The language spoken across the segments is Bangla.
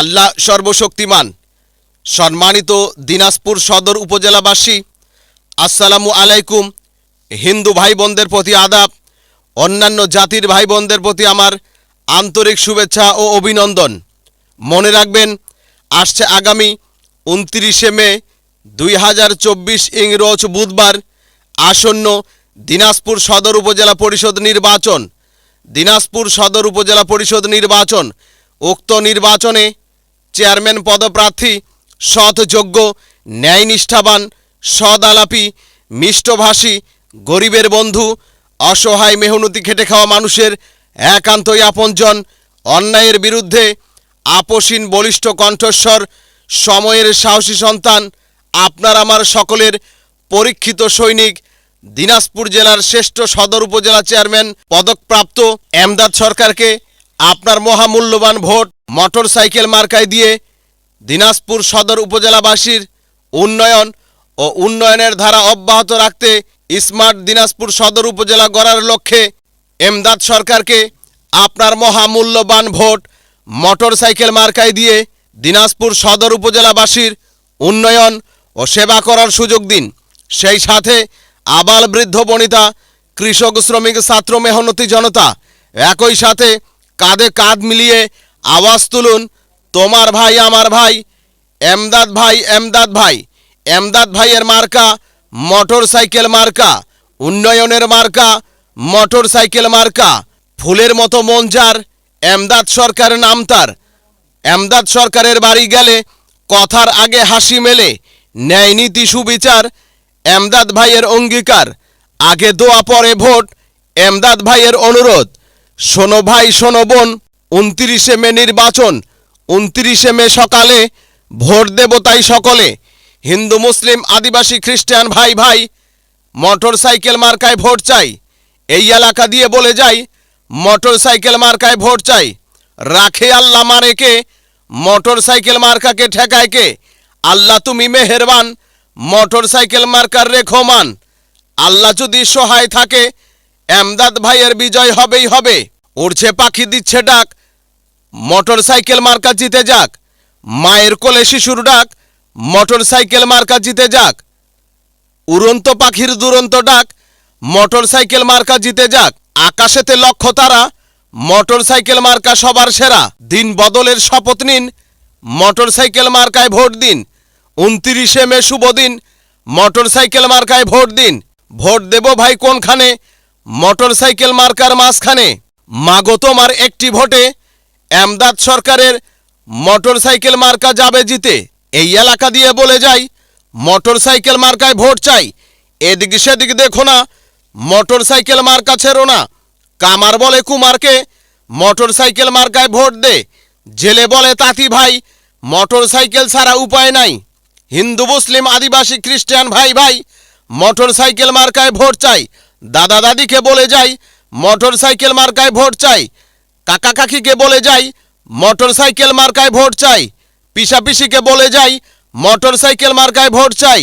আল্লাহ সর্বশক্তিমান। সম্মানিত দিনাজপুর সদর উপজেলাবাসী, আসসালামু আলাইকুম। হিন্দু ভাই বোনদের প্রতি আদাব, অন্যান্য জাতির ভাই বোনদের প্রতি আমার আন্তরিক শুভেচ্ছা ও অভিনন্দন। মনে রাখবেন, আসছে আগামী উনত্রিশে মে দুই হাজার চব্বিশ ইংরোজ বুধবার আসন্ন দিনাজপুর সদর উপজেলা পরিষদ নির্বাচন। দিনাজপুর সদর উপজেলা পরিষদ নির্বাচন, উক্ত নির্বাচনে চেয়ারম্যান পদপ্রার্থী, সৎযোগ্য, ন্যায়নিষ্ঠাবান, সদালাপি, মিষ্টভাষী, গরিবের বন্ধু, অসহায় মেহনতি খেটে খাওয়া মানুষের একান্তই আপনজন, অন্যায়ের বিরুদ্ধে আপসীন বলিষ্ঠ কণ্ঠস্বর, সময়ের সাহসী সন্তান, আপনার আমার সকলের পরীক্ষিত সৈনিক, দিনাজপুর জেলার শ্রেষ্ঠ সদর উপজেলা চেয়ারম্যান, পদকপ্রাপ্ত, এমদাদ সরকারকে আপনার মহামূল্যবান ভোট। মোটর সাইকেল মার্কায় দিয়ে দিনাজপুর সদর উপজেলাবাসীর উন্নয়ন ও উন্নয়নের ধারা অব্যাহত রাখতে স্মার্ট দিনাজপুর সদর উপজেলা গড়ার লক্ষ্যে এমদাদ সরকারকে আপনার মহামূল্যবান ভোট মোটর সাইকেল মার্কায় দিয়ে দিনাজপুর সদর উপজেলাবাসীর উন্নয়ন ও সেবা করার সুযোগ দিন। সেই সাথে আবাল বৃদ্ধ বনিতা, কৃষক শ্রমিক, ছাত্র মেহনতি জনতা একই সাথে কাঁধে কাঁধ মিলিয়ে আওয়াজ তুলুন, তোমার ভাই, আমার ভাই, এমদাদ ভাই এমদাদ ভাই। এমদাদ ভাইয়ের মার্কা, মোটর সাইকেল মার্কা, উন্নয়নের মার্কা, মোটর সাইকেল মার্কা। ফুলের মতো মন যার, এমদাদ সরকারের নাম তার। এমদাদ সরকারের বাড়ি গেলে কথার আগে হাসি মেলে, ন্যায় নীতি সুবিচার, এমদাদ ভাইয়ের অঙ্গীকার। আগে দোয়া পরে ভোট, এমদাদ ভাইয়ের অনুরোধ। শোনো ভাই, শোনো বোন উনত্রিশে মে নির্বাচন, উনত্রিশে মে সকালে ভোট দেব তাই সকলে। হিন্দু, মুসলিম, আদিবাসী, খ্রিস্টান ভাই ভাই মোটর সাইকেল মার্কায় ভোট চাই। এই এলাকা দিয়ে বলে যাই মোটর সাইকেল মার্কায় ভোট চাই। রাখে আল্লাহ মারেকে মোটর সাইকেল মার্কাকে ঠেকায় কে? আল্লাহ তুমি মেহেরবান মোটর সাইকেল মার্কার রেখো মান আল্লাহ যদি সহায় থাকে, এমদাদ ভাইয়ের বিজয় হবেই হবে। উড়ছে পাখি দিচ্ছে ডাক মোটর সাইকেল মার্কা জিতে যাক। মায়ের কোলে শিশুর ডাক মোটর সাইকেল মার্কা জিতে যাক। উড়ন্ত পাখির দুরন্ত ডাক মোটর সাইকেল মার্কা জিতে যাক। আকাশেতে লক্ষ্য তারা মোটর সাইকেল মার্কা সবার সেরা। দিন বদলের শপথ নিন মোটর সাইকেল মার্কায় ভোট দিন। উনত্রিশে মে শুভ দিন মোটর সাইকেল মার্কায় ভোট দিন। ভোট দেব ভাই কোনখানে মোটর সাইকেল মার্কার মাঝখানে। মাগো তোমার একটি ভোটে এমদাদ সরকারের মোটর সাইকেল মার্কা যাবে জিতে। এই এলাকা দিয়ে বলে যাই মোটর সাইকেল মার্কায় ভোট চাই। এদিক সেদিক দেখো না মোটর সাইকেল মার্কা ছেড়ো না। কামার বলে কুমারকে মোটর সাইকেল মার্কায় ভোট দে। জেলে বলে তাঁতি ভাই মোটর সাইকেল ছাড়া উপায় নাই। হিন্দু, মুসলিম, আদিবাসী, খ্রিস্টান ভাই ভাই মোটর সাইকেল মার্কায় ভোট চাই। দাদা দাদিকে বলে যাই মোটর সাইকেল মার্কায় ভোট চাই। কাকা কাকিকে বলে যাই মোটর সাইকেল মার্কায় ভোট চাই পিসাপিসিকে বলে যাই মোটর সাইকেল মার্কায় ভোট চাই।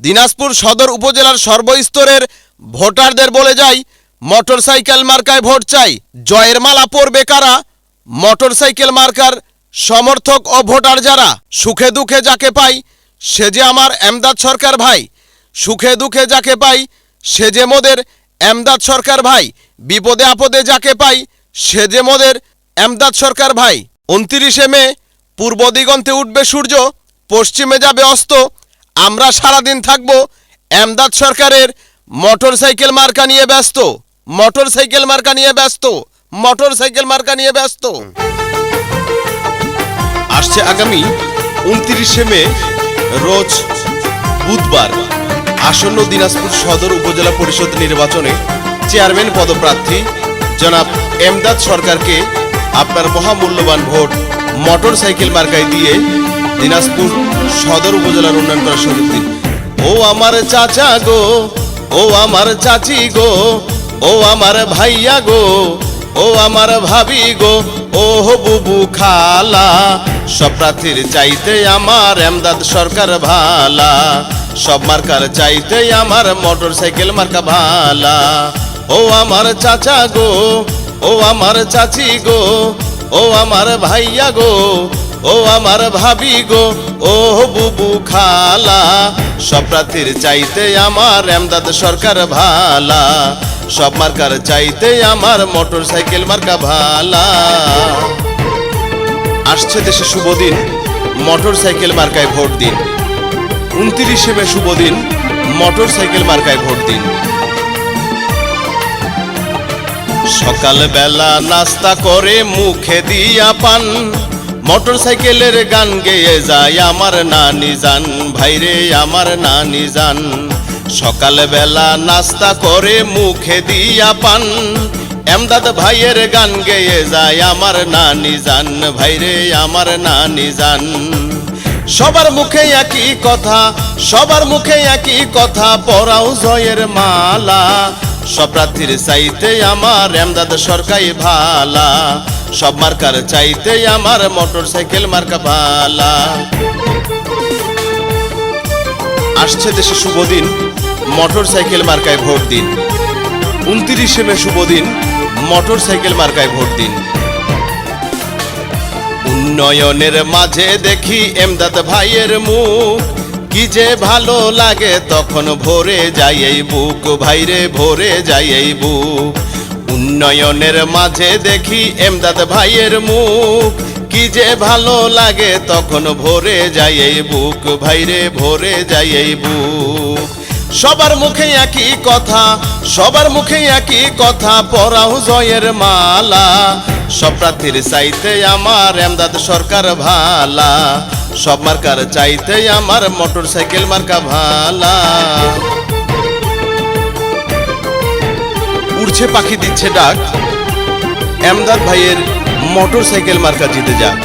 দিনাজপুর সদর উপজেলার সর্বস্তরের ভোটারদের বলে যাই মোটর সাইকেল মার্কায় ভোট চাই। জয়ের মালা পরবে কারা? মোটর সাইকেল মার্কার সমর্থক ও ভোটার যারা? সুখে দুঃখে যাকে পাই, সে যে আমার এমদাদ সরকার ভাই। সুখে দুঃখে যাকে পাই, সে যে মোদের এমদাদ সরকার ভাই। বিপদে আপদে যাকে পাই সে যে মোদের এমদাদ সরকার ভাই। উনত্রিশে মে পূর্ব দিগন্তে উঠবে সূর্য, পশ্চিমে যাবে অস্ত। আমরা সারাদিন থাকব এমদাদ সরকারের মোটর সাইকেল মার্কা নিয়ে ব্যস্ত। মোটর সাইকেল মার্কা নিয়ে ব্যস্ত। মোটর সাইকেল মার্কা নিয়ে ব্যস্ত। আসছে আগামী উনত্রিশে মে, রোজ বুধবার, আসন্ন দিনাজপুর সদর উপজেলা পরিষদ নির্বাচনে চেয়ারম্যান পদপ্রার্থী জনাব এমদাদ সরকারকে আপনার মহামূল্যবান ভোট মোটর সাইকেল মার্কায় দিয়ে দিনাজপুর সদর উপজেলার উন্নয়ন করার সুযোগ দিন। ও আমার চাচা গো, ও আমার চাচি গো, ও আমার ভাইয়া গো, ও আমার ভাবি গো, ও বুবু খালা, সব প্রার্থীর চাইতে আমার এমদাদ সরকার ভালা, সব মার্কার চাইতে আমার মোটর সাইকেল মার্কা ভালা। ও আমার চাচা গো, ও আমার চাচি গো, ও আমার ভাইয়া গো, ও আমার ভাবি গো, ও বুবু খালা, সব প্রার্থীর চাইতে আমার এমদাদ সরকার ভালা, সব মার্কার চাইতে আমার মোটর সাইকেল মার্কা ভালা। আসছে দেশে শুভ দিন মোটর সাইকেল মার্কায় ভোট দিন। উনত্রিশে মে শুভ দিন মোটর সাইকেল মার্কায় ভোট দিন। সকালবেলা নাস্তা করে মুখে দিয়া পান। মোটর সাইকেলের গান গেয়ে যায় আমার নানি যান ভাইরে, আমার নানি যান সকালবেলা নাস্তা করে মুখে দিয়া পান। এমদাদ ভাইয়ের গান গেয়ে যায় আমার নানি যান ভাইরে, আমার নানি যান সবার মুখে একই কথা, সবার মুখে একই কথা, পরাও জয়ের মালা। সব প্রার্থীর চাইতে আমার এমদাদ সরকারি ভালা। সব মার্কার চাইতে আমার মোটর সাইকেল মার্কা ভালা। আসছে দেশে শুভ দিন মোটর সাইকেল মার্কায় ভোট দিন। উনত্রিশে মে শুভ দিন মোটর সাইকেল মার্কায় ভোট দিন। উন্নয়নের মাঝে দেখি এমদাদ ভাইয়ের মুখ। কি যে ভালো লাগে তখন ভরে যাই এই বুক, ভাইরে ভরে যাই এই বুক। উন্নয়নের মাঝে দেখি এমদাদ ভাইয়ের মুখ। কি যে ভালো লাগে তখন ভরে যাই এই বুক, ভাইরে ভরে যাই এই বুক। সবার মুখে একই কথা, সবার মুখে একই কথা, পরাও জয়ের মালা। সব প্রার্থীর চাইতে আমার এমদাদ সরকার ভালা। সব মার্কার চাইতে আমার মোটর সাইকেল মার্কা ভালা। উড়ছে পাখি দিচ্ছে ডাক। এমদাদ ভাইয়ের মোটর সাইকেল মার্কা জিতে যাক।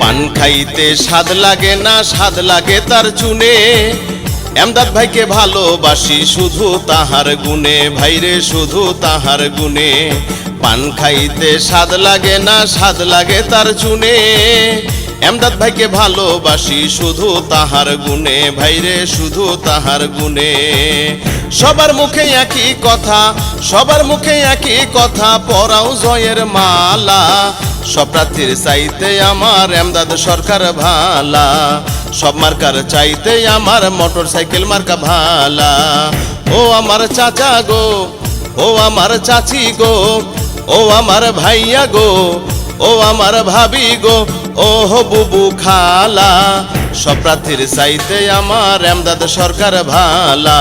পান খাইতে স্বাদ লাগে না, স্বাদ লাগে তার চুনে। এমদাদ ভাইকে ভালোবাসি শুধু তাহার গুণে, ভাইরে শুধু তাহার গুণে। পান খাইতে স্বাদ লাগে না, স্বাদ লাগে তার চুনে। এমদাদ ভাইকে ভালোবাসি শুধু তাহার গুণে, ভাইরে শুধু তাহার গুণে। সবার মুখে একই কথা, সবার মুখে একই কথা, পরাও জয়ের মালা। সব প্রার্থীর চাইতে আমার এমদাদ সরকার ভালা। সব মার্কার চাইতে আমার মোটর সাইকেল মার্কা ভালা। ও আমার চাচা গো, ও আমার চাচি গো ও আমার ভাইয়া গো, ও আমার ভাবি গো ও বুবু খালা। সব প্রার্থীর চাইতে আমার এমদাদ সরকার ভালা।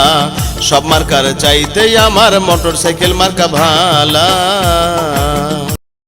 সব মার্কার চাইতে আমার মোটর সাইকেল মার্কা ভালা।